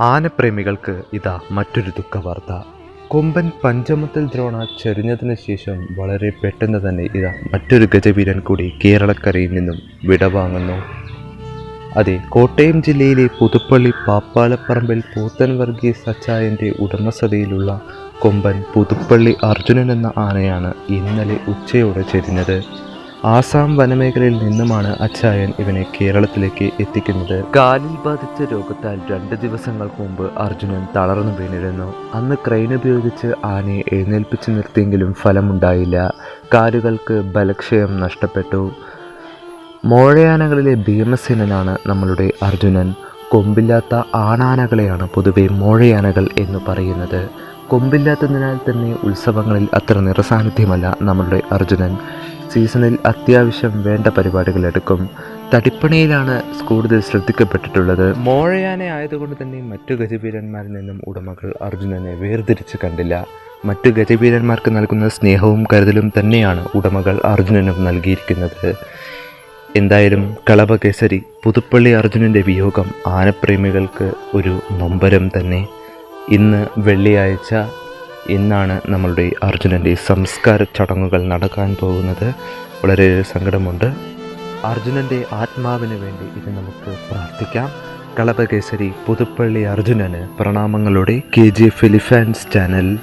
ആനപ്രേമികൾക്ക് ഇതാ മറ്റൊരു ദുഃഖവാർത്ത. കൊമ്പൻ പഞ്ചമത്തിൽ ദ്രോണ ചെരിഞ്ഞതിന് ശേഷം വളരെ പെട്ടെന്ന് തന്നെ ഇതാ മറ്റൊരു ഗജവീരൻ കൂടി കേരളക്കരയിൽ നിന്നും വിടവാങ്ങുന്നു. അതെ കോട്ടയം ജില്ലയിലെ പുതുപ്പള്ളി പാപ്പാലപ്പറമ്പിൽ പൂത്തൻ വർഗീസ് അച്ചായന്റെ ഉടമസ്ഥതയിലുള്ള കൊമ്പൻ പുതുപ്പള്ളി അർജുനൻ എന്ന ആനയാണ് ഇന്നലെ ഉച്ചയോടെ ചെരിഞ്ഞത്. ആസാം വനമേഖലയിൽ നിന്നുമാണ് അച്ചായൻ ഇവനെ കേരളത്തിലേക്ക് എത്തിക്കുന്നത്. കാലിൽ ബാധിച്ച രോഗത്താൽ രണ്ട് ദിവസങ്ങൾക്ക് മുമ്പ് അർജുനൻ തളർന്നു വീണിരുന്നു. അന്ന് ക്രെയിൻ ഉപയോഗിച്ച് ആനയെ എഴുന്നേൽപ്പിച്ച് നിർത്തിയെങ്കിലും ഫലമുണ്ടായില്ല. കാലുകൾക്ക് ബലക്ഷയം നഷ്ടപ്പെട്ടു. മോഴയാനകളിലെ ഭീമസേനനാണ് നമ്മളുടെ അർജുനൻ. കൊമ്പില്ലാത്ത ആണാനകളെയാണ് പൊതുവെ മോഴയാനകൾ എന്ന് പറയുന്നത്. കൊമ്പില്ലാത്തതിനാൽ തന്നെ ഉത്സവങ്ങളിൽ അത്ര നിറസാന്നിധ്യമല്ല നമ്മളുടെ അർജുനൻ. സീസണിൽ അത്യാവശ്യം വേണ്ട പരിപാടികൾ എടുക്കും. തടിപ്പണിയിലാണ് കൂടുതൽ ശ്രദ്ധിക്കപ്പെട്ടിട്ടുള്ളത്. മോഴയാനെ ആയതുകൊണ്ട് തന്നെ മറ്റു ഗജവീരന്മാരിൽ നിന്നും ഉടമകൾ അർജുനനെ വേർതിരിച്ച് കണ്ടില്ല. മറ്റു ഗജവീരന്മാർക്ക് നൽകുന്ന സ്നേഹവും കരുതലും തന്നെയാണ് ഉടമകൾ അർജുനനും നൽകിയിരിക്കുന്നത്. എന്തായാലും കളഭകേസരി പുതുപ്പള്ളി അർജുനന്റെ വിയോഗം ആനപ്രേമികൾക്ക് ഒരു നൊമ്പരം തന്നെ. ഇന്ന് വെള്ളിയാഴ്ച ഇന്നാണ് നമ്മളുടെ അർജുനന്റെ സംസ്കാര ചടങ്ങുകൾ നടക്കാൻ പോകുന്നത്. വളരെ സങ്കടമുണ്ട്. അർജുനന്റെ ആത്മാവിന് വേണ്ടി ഇത് നമുക്ക് പ്രാർത്ഥിക്കാം. കളപകേസരി പുതുപ്പള്ളി അർജുനന് പ്രണാമങ്ങളോടെ കെ ജി ഫിലിഫാൻസ് ചാനൽ